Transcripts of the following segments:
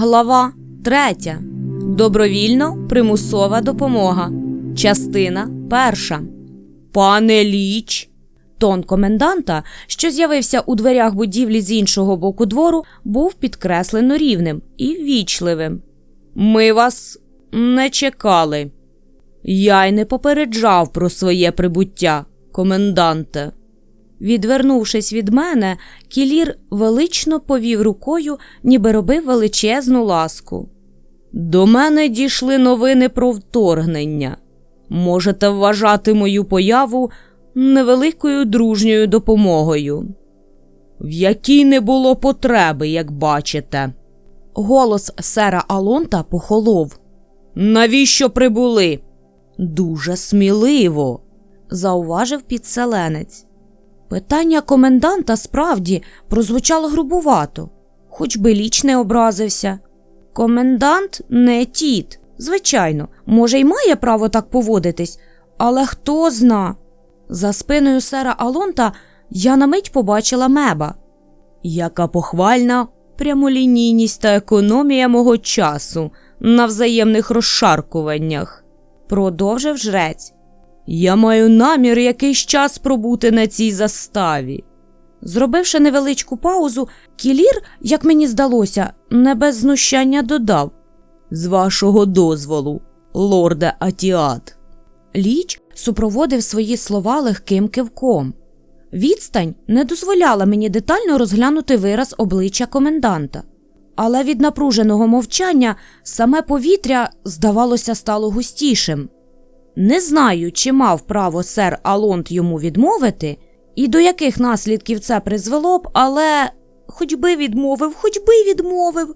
Глава 3. Добровільно примусова допомога. Частина перша. Пане Ліч. Тон коменданта, що з'явився у дверях будівлі з іншого боку двору, був підкреслено рівним і ввічливим. Ми вас не чекали. Я й не попереджав про своє прибуття, коменданте. Відвернувшись від мене, кілір велично повів рукою, ніби робив величезну ласку. До мене дійшли новини про вторгнення. Можете вважати мою появу невеликою дружньою допомогою, в якій не було потреби, як бачите. Голос сера Алонта похолов. Навіщо прибули? Дуже сміливо, зауважив підселенець. Питання коменданта справді прозвучало грубувато, хоч би ліч не образився. Комендант не тіт, звичайно, може, й має право так поводитись, але хто зна. За спиною сера Алонта я на мить побачила меба. Яка похвальна прямолінійність та економія мого часу на взаємних розшаркуваннях, продовжив жрець. Я маю намір якийсь час пробути на цій заставі. Зробивши невеличку паузу, кілір, як мені здалося, не без знущання додав З вашого дозволу, лорде Атіат. Ліч супроводив свої слова легким кивком. Відстань не дозволяла мені детально розглянути вираз обличчя коменданта, але від напруженого мовчання саме повітря, здавалося, стало густішим. Не знаю, чи мав право сер Алонт йому відмовити, і до яких наслідків це призвело б, але хоч би відмовив, хоч би відмовив.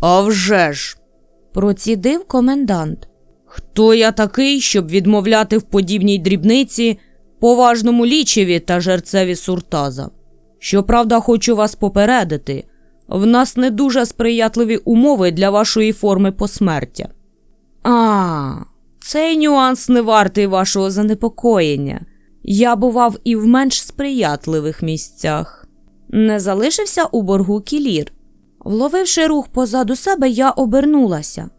«А вже ж!» – процідив комендант. Хто я такий, щоб відмовляти в подібній дрібниці поважному лічеві та жерцеві суртаза? Щоправда, хочу вас попередити, в нас не дуже сприятливі умови для вашої форми посмертя. А, цей нюанс не вартий вашого занепокоєння. Я бував і в менш сприятливих місцях. Не залишився у боргу кілір. Вловивши рух позаду себе, я обернулася.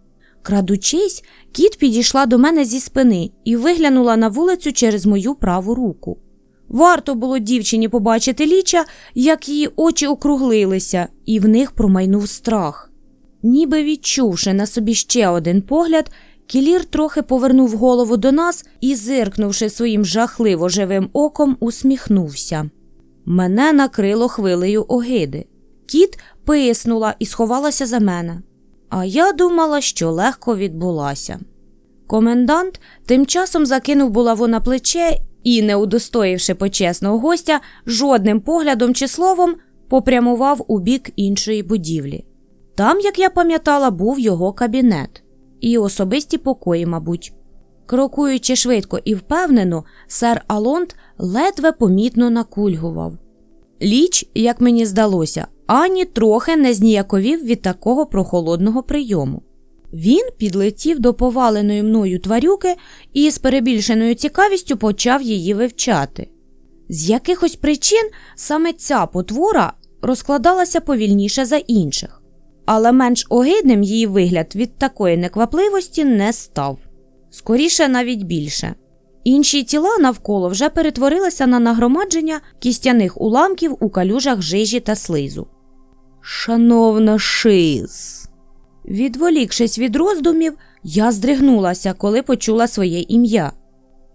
Крадучись, кіт підійшла до мене зі спини і виглянула на вулицю через мою праву руку. Варто було дівчині побачити ліча, як її очі округлилися, і в них промайнув страх. Ніби відчувши на собі ще один погляд, Кілір трохи повернув голову до нас і, зиркнувши своїм жахливо живим оком, усміхнувся. Мене накрило хвилею огиди. Кіт писнула і сховалася за мене. А я думала, що легко відбулася. Комендант тим часом закинув булаву на плече і, не удостоївши почесного гостя, жодним поглядом чи словом попрямував у бік іншої будівлі. Там, як я пам'ятала, був його кабінет і особисті покої, мабуть. Крокуючи швидко і впевнено, сер Алонт ледве помітно накульгував. Ліч, як мені здалося, ані трохи не зніяковів від такого прохолодного прийому. Він підлетів до поваленої мною тварюки і з перебільшеною цікавістю почав її вивчати. З якихось причин саме ця потвора розкладалася повільніше за інших але менш огидним її вигляд від такої неквапливості не став. Скоріше навіть більше. Інші тіла навколо вже перетворилися на нагромадження кістяних уламків у калюжах жижі та слизу. Шановна шиз. Відволікшись від роздумів, я здригнулася, коли почула своє ім'я.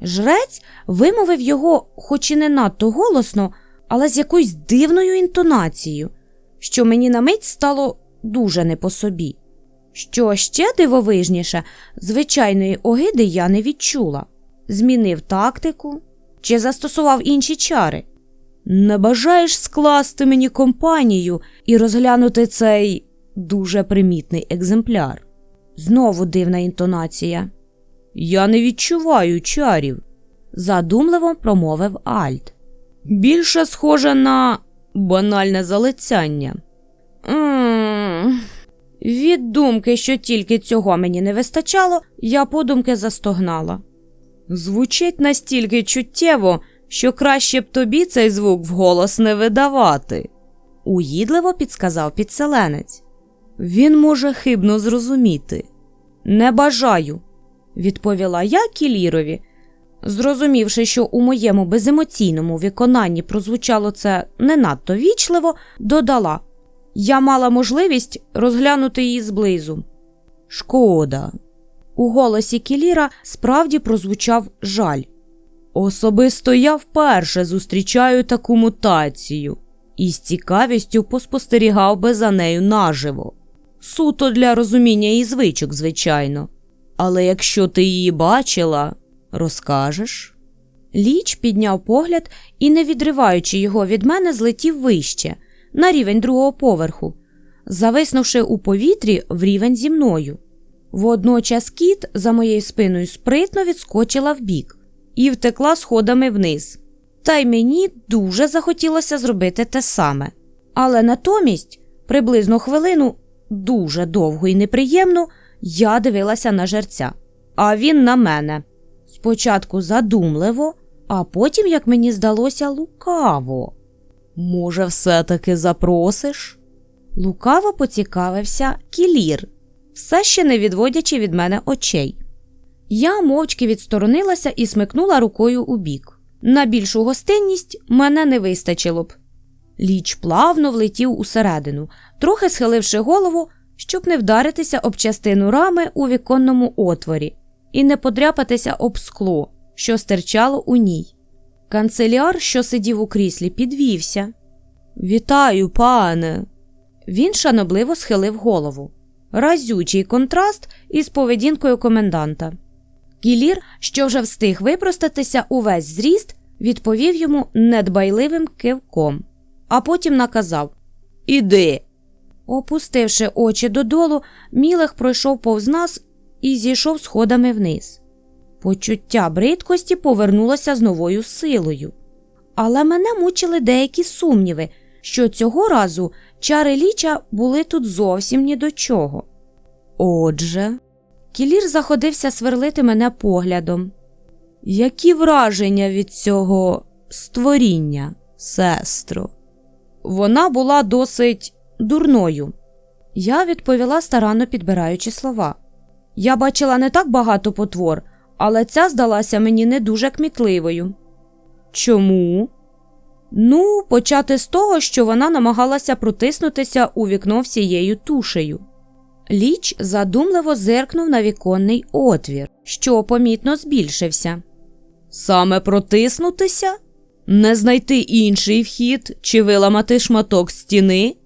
Жрець вимовив його, хоч і не надто голосно, але з якоюсь дивною інтонацією, що мені на мить стало дуже не по собі. Що ще дивовижніше, звичайної огиди я не відчула. Змінив тактику чи застосував інші чари. Не бажаєш скласти мені компанію і розглянути цей дуже примітний екземпляр. Знову дивна інтонація. Я не відчуваю чарів, задумливо промовив Альт. Більше схоже на банальне залицяння. М Від думки, що тільки цього мені не вистачало, я подумки застогнала. Звучить настільки чуттєво, що краще б тобі цей звук вголос не видавати, уїдливо підсказав підселенець. Він може хибно зрозуміти. Не бажаю, відповіла я Кілірові. Зрозумівши, що у моєму беземоційному виконанні прозвучало це не надто вічливо, додала я мала можливість розглянути її зблизу. Шкода. У голосі Кіліра справді прозвучав жаль. Особисто я вперше зустрічаю таку мутацію і з цікавістю поспостерігав би за нею наживо. Суто для розуміння її звичок, звичайно. Але якщо ти її бачила, розкажеш? Ліч підняв погляд і, не відриваючи його від мене, злетів вище, на рівень другого поверху, зависнувши у повітрі в рівень зі мною. Водночас кіт за моєю спиною спритно відскочила вбік і втекла сходами вниз. Та й мені дуже захотілося зробити те саме. Але натомість, приблизно хвилину, дуже довго і неприємно, я дивилася на жерця, а він на мене. Спочатку задумливо, а потім, як мені здалося, лукаво. Може, все-таки запросиш? Лукаво поцікавився кілір, все ще не відводячи від мене очей. Я мовчки відсторонилася і смикнула рукою у бік. На більшу гостинність мене не вистачило б. Ліч плавно влетів усередину, трохи схиливши голову, щоб не вдаритися об частину рами у віконному отворі і не подряпатися об скло, що стирчало у ній. Канцеляр, що сидів у кріслі, підвівся. Вітаю, пане. Він шанобливо схилив голову. Разючий контраст із поведінкою коменданта. Кілір, що вже встиг випростатися увесь зріст, відповів йому недбайливим кивком, а потім наказав Іди. Опустивши очі додолу, Мілех пройшов повз нас і зійшов сходами вниз. Почуття бридкості повернулося з новою силою. Але мене мучили деякі сумніви, що цього разу чари ліча були тут зовсім ні до чого. Отже, Кілір заходився сверлити мене поглядом. Які враження від цього створіння, сестро? Вона була досить дурною. Я відповіла старанно підбираючи слова. Я бачила не так багато потвор, але ця здалася мені не дуже кмітливою. Чому? Ну, почати з того, що вона намагалася протиснутися у вікно всією тушею. Ліч задумливо зиркнув на віконний отвір, що помітно збільшився. Саме протиснутися? Не знайти інший вхід чи виламати шматок стіни?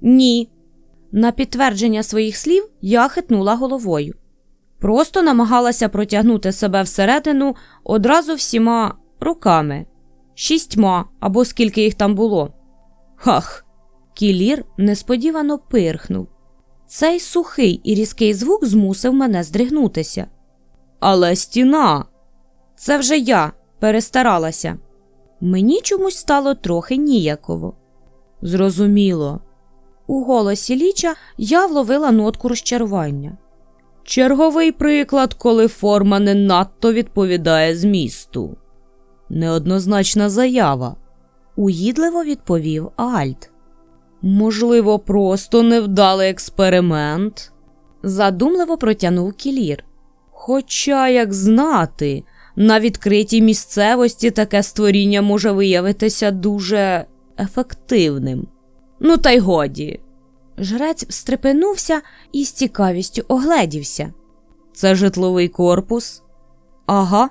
Ні. На підтвердження своїх слів я хитнула головою. Просто намагалася протягнути себе всередину одразу всіма руками, шістьма або скільки їх там було. Хах! Кілір несподівано пирхнув. Цей сухий і різкий звук змусив мене здригнутися. Але стіна. Це вже я перестаралася. Мені чомусь стало трохи ніяково. Зрозуміло. У голосі ліча я вловила нотку розчарування. Черговий приклад, коли форма не надто відповідає змісту. Неоднозначна заява, уїдливо відповів Альт. Можливо, просто невдалий експеримент, задумливо протягнув кілір. Хоча, як знати, на відкритій місцевості таке створіння може виявитися дуже ефективним. Ну, та й годі. Жрець встрепенувся і з цікавістю огледівся. Це житловий корпус? Ага,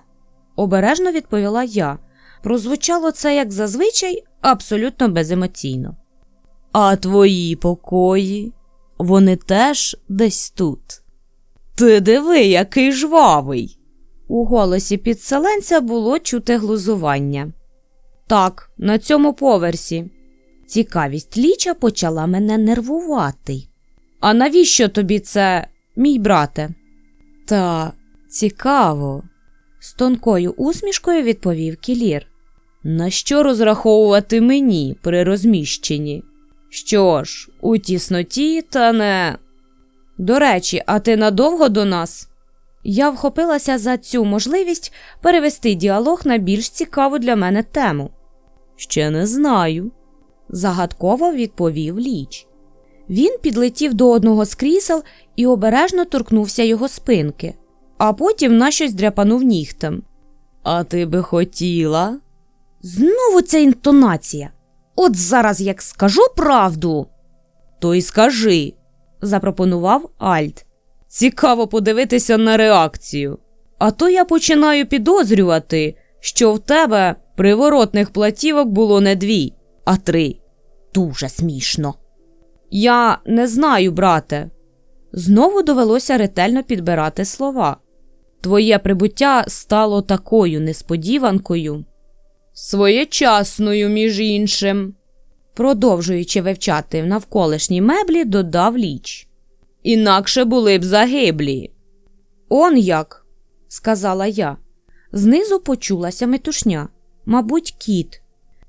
обережно відповіла я. Прозвучало це, як зазвичай, абсолютно беземоційно. А твої покої, вони теж десь тут. Ти диви, який жвавий. У голосі підселенця було чути глузування. Так, на цьому поверсі. Цікавість ліча почала мене нервувати. А навіщо тобі це, мій брате? Та цікаво, з тонкою усмішкою відповів Кілір. На що розраховувати мені при розміщенні? Що ж, у тісноті, та не. До речі, а ти надовго до нас? Я вхопилася за цю можливість перевести діалог на більш цікаву для мене тему. Ще не знаю, загадково відповів Ліч. Він підлетів до одного з крісел і обережно торкнувся його спинки, а потім на щось дряпанув нігтем. А ти би хотіла? Знову ця інтонація. От зараз як скажу правду. То й скажи, запропонував Альт. Цікаво подивитися на реакцію. А то я починаю підозрювати, що в тебе приворотних платівок було не дві, а три. Дуже смішно. Я не знаю, брате. Знову довелося ретельно підбирати слова. Твоє прибуття стало такою несподіванкою. Своєчасною, між іншим. Продовжуючи вивчати навколишні меблі, додав ліч. Інакше були б загиблі. Он як, сказала я. Знизу почулася метушня, мабуть, кіт.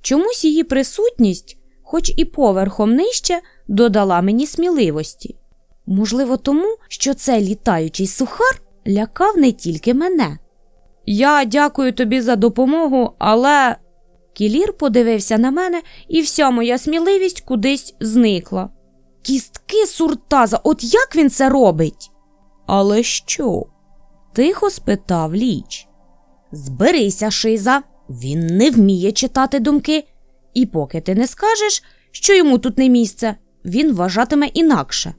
Чомусь її присутність, хоч і поверхом нижче, додала мені сміливості. Можливо, тому, що цей літаючий сухар лякав не тільки мене. Я дякую тобі за допомогу, але. Кілір подивився на мене, і вся моя сміливість кудись зникла. Кістки суртаза, от як він це робить? Але що? тихо спитав ліч. Зберися, Шиза, він не вміє читати думки, і поки ти не скажеш, що йому тут не місце, він вважатиме інакше.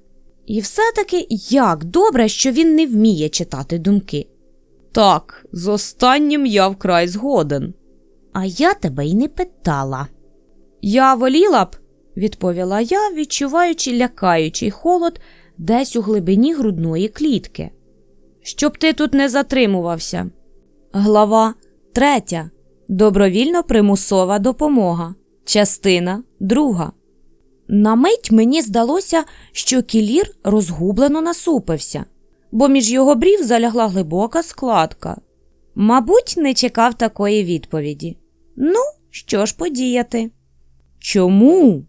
І все-таки як добре, що він не вміє читати думки. Так, з останнім я вкрай згоден. А я тебе й не питала. Я воліла б, відповіла я, відчуваючи лякаючий холод десь у глибині грудної клітки. Щоб ти тут не затримувався. Глава третя. Добровільно примусова допомога. Частина друга. На мить мені здалося, що кілір розгублено насупився, бо між його брів залягла глибока складка. Мабуть, не чекав такої відповіді. Ну, що ж подіяти? Чому?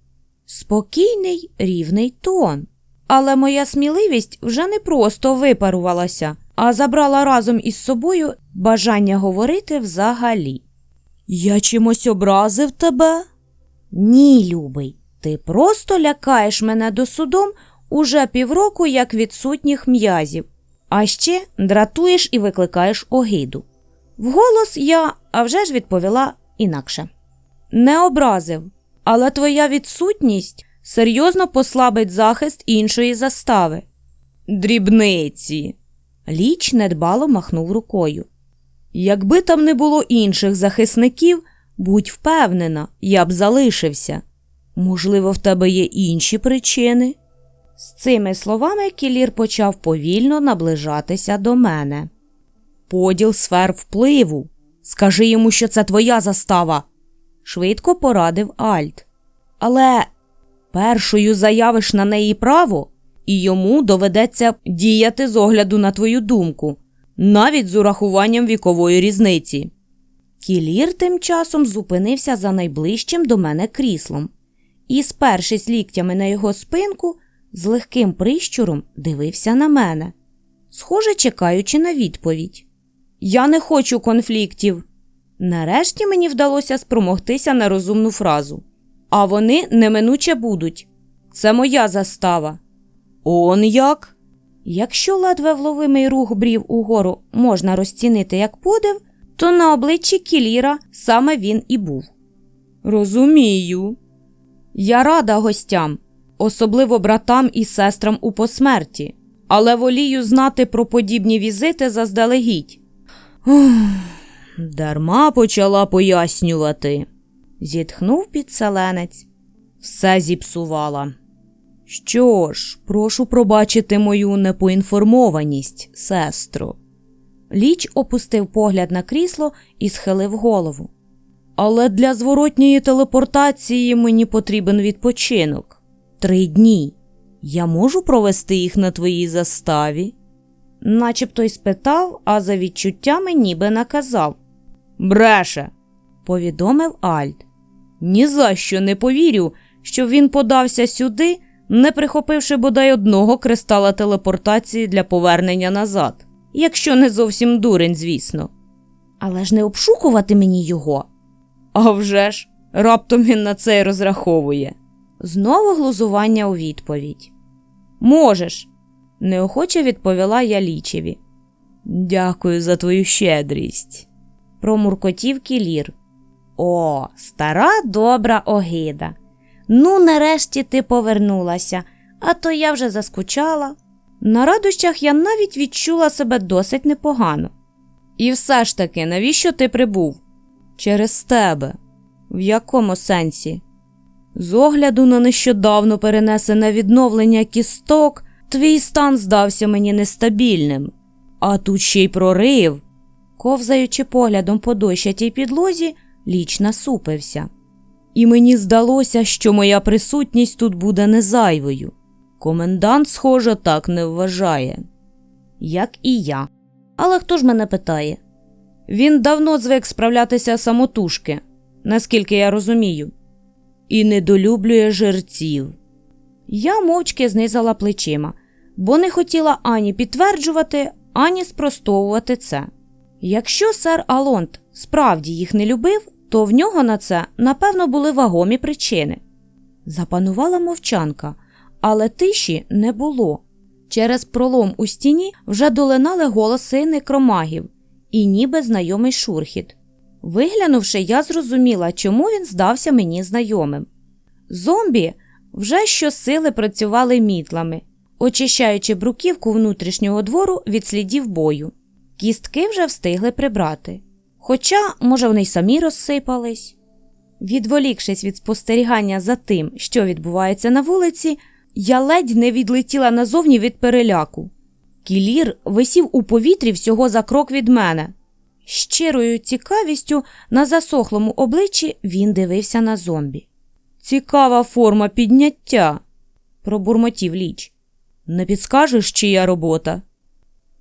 Спокійний рівний тон. Але моя сміливість вже не просто випарувалася, а забрала разом із собою бажання говорити взагалі. Я чимось образив тебе? Ні, любий, ти просто лякаєш мене до судом уже півроку як відсутніх м'язів, а ще дратуєш і викликаєш огиду. Вголос я, а вже ж відповіла інакше. Не образив, але твоя відсутність серйозно послабить захист іншої застави. Дрібниці. Ліч недбало махнув рукою. Якби там не було інших захисників, будь впевнена, я б залишився. Можливо, в тебе є інші причини. З цими словами Кілір почав повільно наближатися до мене. Поділ сфер впливу. Скажи йому, що це твоя застава, швидко порадив Альт. Але першою заявиш на неї право, і йому доведеться діяти з огляду на твою думку, навіть з урахуванням вікової різниці. Кілір тим часом зупинився за найближчим до мене кріслом і, спершись ліктями на його спинку, з легким прищуром дивився на мене, схоже, чекаючи на відповідь. Я не хочу конфліктів. Нарешті мені вдалося спромогтися на розумну фразу. А вони неминуче будуть. Це моя застава. Он як? Якщо ледве вловимий рух брів угору можна розцінити як подив, то на обличчі Кіліра саме він і був. Розумію. Я рада гостям, особливо братам і сестрам у посмерті, але волію знати про подібні візити заздалегідь. Ух, дарма почала пояснювати, зітхнув підселенець. Все зіпсувала. Що ж, прошу пробачити мою непоінформованість, сестро. Ліч опустив погляд на крісло і схилив голову. Але для зворотньої телепортації мені потрібен відпочинок. Три дні. Я можу провести їх на твоїй заставі? Начебто й спитав, а за відчуттями ніби наказав. Бреше, повідомив Альт. «Ні за що не повірю, що він подався сюди, не прихопивши бодай одного кристала телепортації для повернення назад, якщо не зовсім дурень, звісно. Але ж не обшукувати мені його. А вже ж, раптом він на це й розраховує. Знову глузування у відповідь. Можеш, неохоче відповіла я лічеві. Дякую за твою щедрість, промуркотів кілір. О, стара добра огида. Ну, нарешті ти повернулася, а то я вже заскучала. На радощах я навіть відчула себе досить непогано. І все ж таки, навіщо ти прибув? Через тебе. В якому сенсі? З огляду на нещодавно перенесене відновлення кісток, твій стан здався мені нестабільним. А тут ще й прорив. Ковзаючи поглядом по дощатій підлозі, ліч насупився. І мені здалося, що моя присутність тут буде незайвою. Комендант, схоже, так не вважає. Як і я. Але хто ж мене питає? Він давно звик справлятися самотужки, наскільки я розумію, і недолюблює жерців. Я мовчки знизала плечима, бо не хотіла ані підтверджувати, ані спростовувати це. Якщо сер Алонт справді їх не любив, то в нього на це, напевно, були вагомі причини. Запанувала мовчанка, але тиші не було. Через пролом у стіні вже долинали голоси некромагів і ніби знайомий шурхіт. Виглянувши, я зрозуміла, чому він здався мені знайомим. Зомбі вже щосили працювали мітлами, очищаючи бруківку внутрішнього двору від слідів бою. Кістки вже встигли прибрати. Хоча, може, вони й самі розсипались. Відволікшись від спостерігання за тим, що відбувається на вулиці, я ледь не відлетіла назовні від переляку. Кілір висів у повітрі всього за крок від мене. Щирою цікавістю на засохлому обличчі він дивився на зомбі. Цікава форма підняття, пробурмотів ліч. Не підскажеш, чия робота?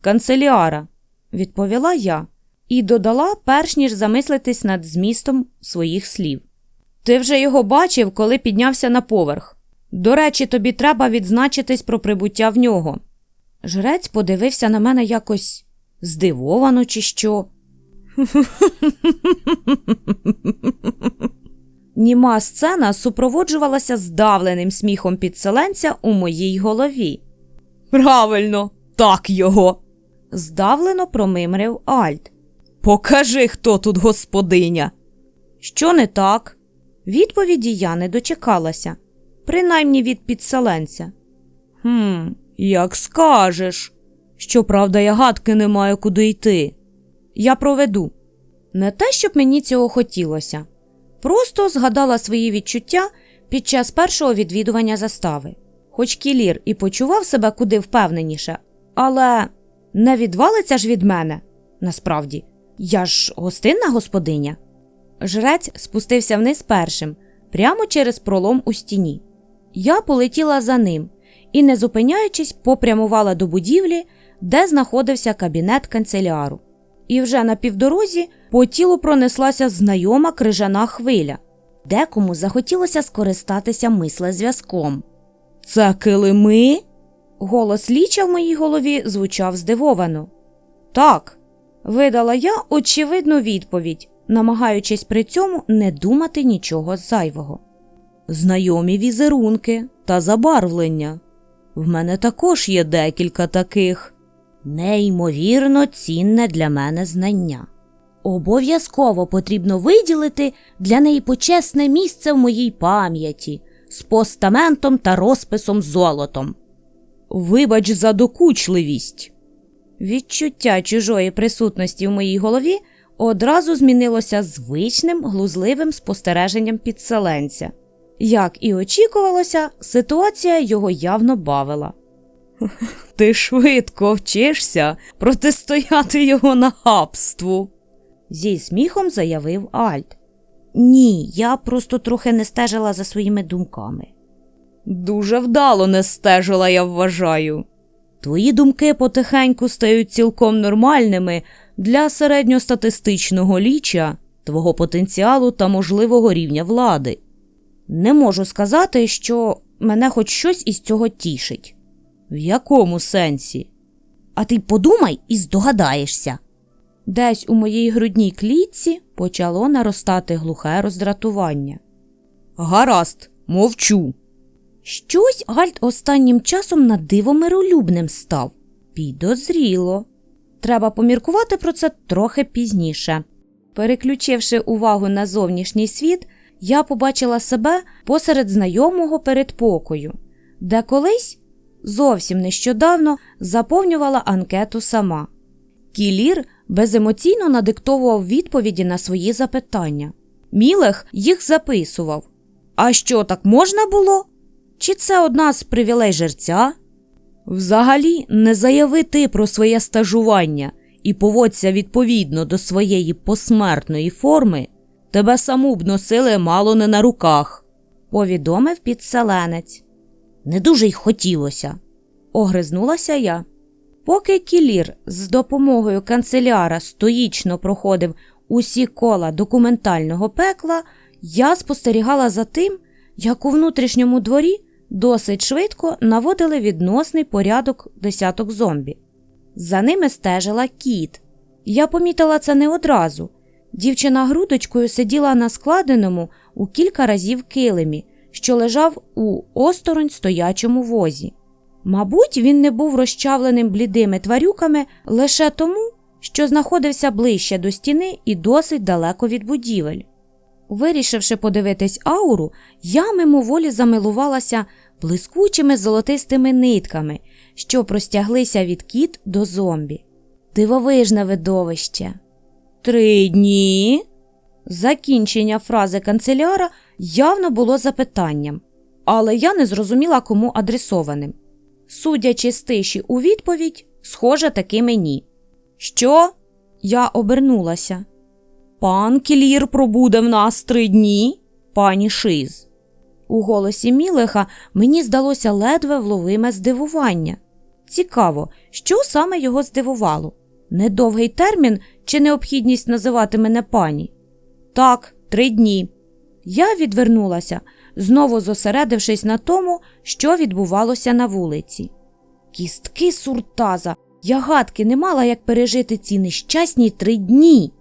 Канцеліара, відповіла я і додала, перш ніж замислитись над змістом своїх слів. Ти вже його бачив, коли піднявся на поверх. До речі, тобі треба відзначитись про прибуття в нього. Жрець подивився на мене якось здивовано, чи що. Німа сцена супроводжувалася здавленим сміхом підселенця у моїй голові. Правильно, так його. здавлено промимрив Альт. Покажи, хто тут господиня. Що не так? Відповіді я не дочекалася, принаймні від підселенця. Хм, як скажеш. Щоправда, я гадки не маю куди йти. Я проведу. Не те, щоб мені цього хотілося. Просто згадала свої відчуття під час першого відвідування застави. Хоч кілір і почував себе куди впевненіше, але не відвалиться ж від мене. Насправді, я ж гостинна господиня. Жрець спустився вниз першим, прямо через пролом у стіні. Я полетіла за ним і, не зупиняючись, попрямувала до будівлі, де знаходився кабінет канцеляру. І вже на півдорозі по тілу пронеслася знайома крижана хвиля. Декому захотілося скористатися мислезв'язком. Це килими? Голос ліча в моїй голові звучав здивовано. Так, видала я очевидну відповідь, намагаючись при цьому не думати нічого зайвого. Знайомі візерунки та забарвлення. В мене також є декілька таких неймовірно цінне для мене знання. Обов'язково потрібно виділити для неї почесне місце в моїй пам'яті з постаментом та розписом золотом. Вибач за докучливість. Відчуття чужої присутності в моїй голові одразу змінилося звичним глузливим спостереженням підселенця. Як і очікувалося, ситуація його явно бавила. Ти швидко вчишся протистояти його нахабству, зі сміхом заявив Альт. Ні, я просто трохи не стежила за своїми думками. Дуже вдало не стежила, я вважаю. Твої думки потихеньку стають цілком нормальними для середньостатистичного ліча, твого потенціалу та можливого рівня влади. Не можу сказати, що мене хоч щось із цього тішить. В якому сенсі? А ти подумай і здогадаєшся. Десь у моїй грудній клітці почало наростати глухе роздратування. Гаразд, мовчу. Щось Гальт останнім часом на диво миролюбним став. Підозріло. Треба поміркувати про це трохи пізніше. Переключивши увагу на зовнішній світ, я побачила себе посеред знайомого передпокою, де колись зовсім нещодавно заповнювала анкету сама. Кілір беземоційно надиктовував відповіді на свої запитання. Мілех їх записував. А що так можна було? Чи це одна з привілей жерця? Взагалі, не заяви ти про своє стажування і поводься відповідно до своєї посмертної форми, тебе саму б носили мало не на руках, повідомив підселенець. Не дуже й хотілося, огризнулася я. Поки Кілір з допомогою канцеляра стоїчно проходив усі кола документального пекла, я спостерігала за тим, як у внутрішньому дворі досить швидко наводили відносний порядок десяток зомбі. За ними стежила кіт. Я помітила це не одразу. Дівчина грудочкою сиділа на складеному у кілька разів килимі, що лежав у осторонь стоячому возі. Мабуть, він не був розчавленим блідими тварюками лише тому, що знаходився ближче до стіни і досить далеко від будівель. Вирішивши подивитись ауру, я мимоволі замилувалася блискучими золотистими нитками, що простяглися від кіт до зомбі. Дивовижне видовище. Три дні. Закінчення фрази канцеляра явно було запитанням, але я не зрозуміла, кому адресованим. Судячи з тиші у відповідь, схоже таки мені. Що? Я обернулася. Пан Кілір пробуде в нас три дні, пані Шиз. У голосі Мілеха мені здалося ледве вловиме здивування. Цікаво, що саме його здивувало? Недовгий термін чи необхідність називати мене пані? Так, три дні. Я відвернулася, знову зосередившись на тому, що відбувалося на вулиці. Кістки суртаза, я гадки не мала, як пережити ці нещасні три дні.